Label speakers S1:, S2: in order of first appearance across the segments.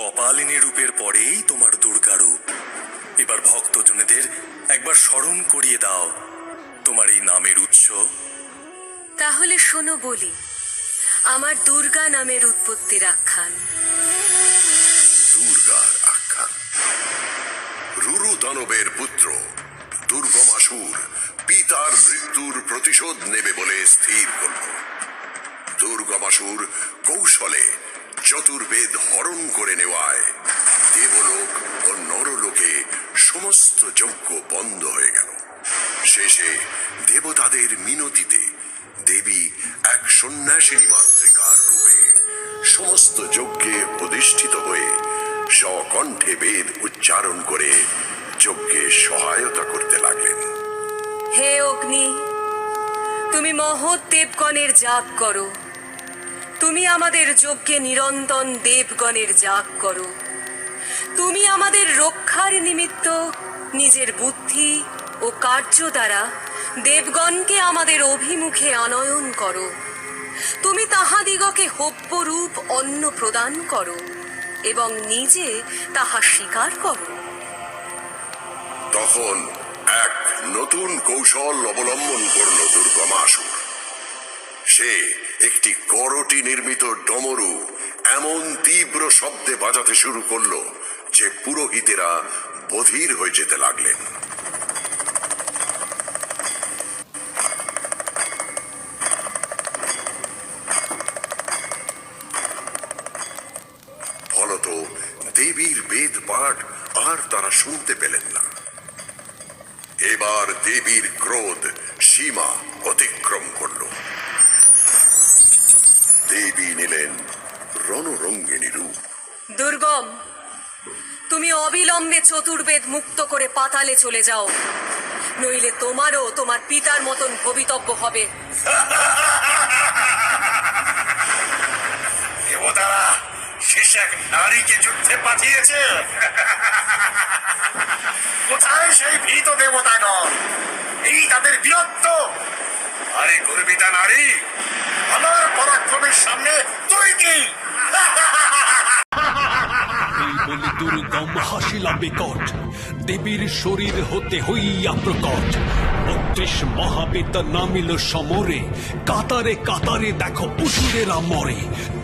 S1: কপালিনী রূপের পরেই তোমার দুর্গারূপ এবার ভক্তজনেদের একবার স্মরণ করিয়ে দাও তোমার এই নামের উৎস।
S2: তাহলে শোনো বলি আমার দুর্গা নামের উৎপত্তির আখ্যান।
S3: দুর্গার আখ্যান। রুরু দানবের পুত্র দুর্গমাসুর পিতার মৃত্যুর প্রতিশোধ নেবে বলে স্থির করল। দুর্গমাসুর কৌশলে চতুর্বেদ হরণ করে নেওয়ায় দেবলোক ও নরলোকে সমস্ত যজ্ঞ বন্ধ হয়ে গেল। শেষে দেবতাদের মিনতিতে দেবী এক সন্ন্যাসিনী মাতৃকার রূপে সমস্ত যজ্ঞে প্রতিষ্ঠিত হয়ে স্বকণ্ঠে বেদ উচ্চারণ করে যজ্ঞে সহায়তা করতে লাগলেন।
S2: হে অগ্নি, তুমি মহৎ দেবগণের জাপ করো। তুমি আমাদের যজ্ঞে নিরন্তন দেবগণের জাপ করো। তুমি আমাদের রক্ষার নিমিত্ত নিজের বুদ্ধি ও কার্য দ্বারা দেবগণকে আমাদের অভিমুখে আনয়ন করো। তুমি তাহাদিগকে হব্যরূপ অন্ন প্রদান করো এবং নিজে তাহা স্বীকার করো।
S3: তখন এক নতুন কৌশল অবলম্বন করল দুর্গমাসুর সে একটি করটি নির্মিত ডমরু এমন তীব্র শব্দে বাজাতে শুরু করল যে পুরোহিতেরা বধির হয়ে যেতে লাগলেন। ফলত দেবীর বেদ পাঠ আর তারা শুনতে পেলেন না। এবার দেবীর ক্রোধ সীমা অতিক্রম করল। দেবী নিলেন রণরঙ্গিনী রূপ।
S2: দুর্গম তুমি অবিলম্বে চতুর্বেদ মুক্ত করে পাতালে চলে যাও। নইলে তোমারও তোমার পিতার মতন ভবিতব্য হবে।
S4: দেবতারা শেষে এক নারীকে যুদ্ধে পাঠিয়েছে। গর্বিতা নারী। আমার পরাক্রমের সামনে তুই কি?
S5: বলে দুর্গম হাসিলা বিকট, দেবীর শরীর হতে হইয়া প্রকট। বত্রিশ নামিল সমরে, কাতারে কাতারে দেখো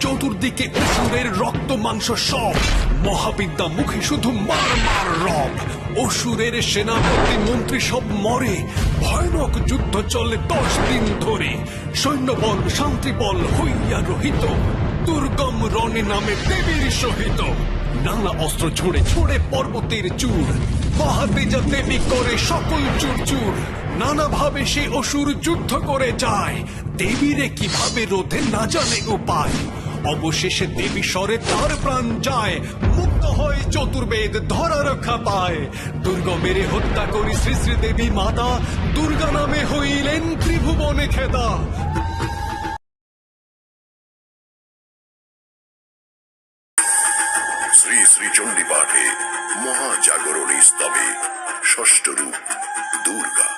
S5: চতুর্দিকে অসুরের রক্ত মাংস সব মহাবিদ্যা মুখে শুধু মার মার রব। অসুরের সেনাপতি মন্ত্রী সব মরে। ভয়ানক যুদ্ধ চলে দশ দিন ধরে। সৈন্যবল, শান্তিবল হইয়া রহিত। দুর্গম রণে নামে দেবীর সহিত। নানা অস্ত্র ছুঁড়ে ছুঁড়ে পর্বতের চূড়। মহাতেজা দেবী করে সকল চুর চুর। নানা ভাবে সে অসুর যুদ্ধ করে যায়। দেবীরে কীভাবে রোধে না জানে উপায়। অবশেষে দেবী স্বরে তার প্রাণ যায়, মুক্ত হয় চতুর্বেদ ধরা রক্ষা পায় দুর্গমেরে হত্যা করি শ্রী শ্রী দেবী মাতা, দুর্গা নামে হইলেন ত্রিভুবনে খেদা
S3: শ্রী শ্রী চণ্ডী পাঠে মহাজাগরণী স্তবে ষষ্ঠ রূপ, দুর্গা।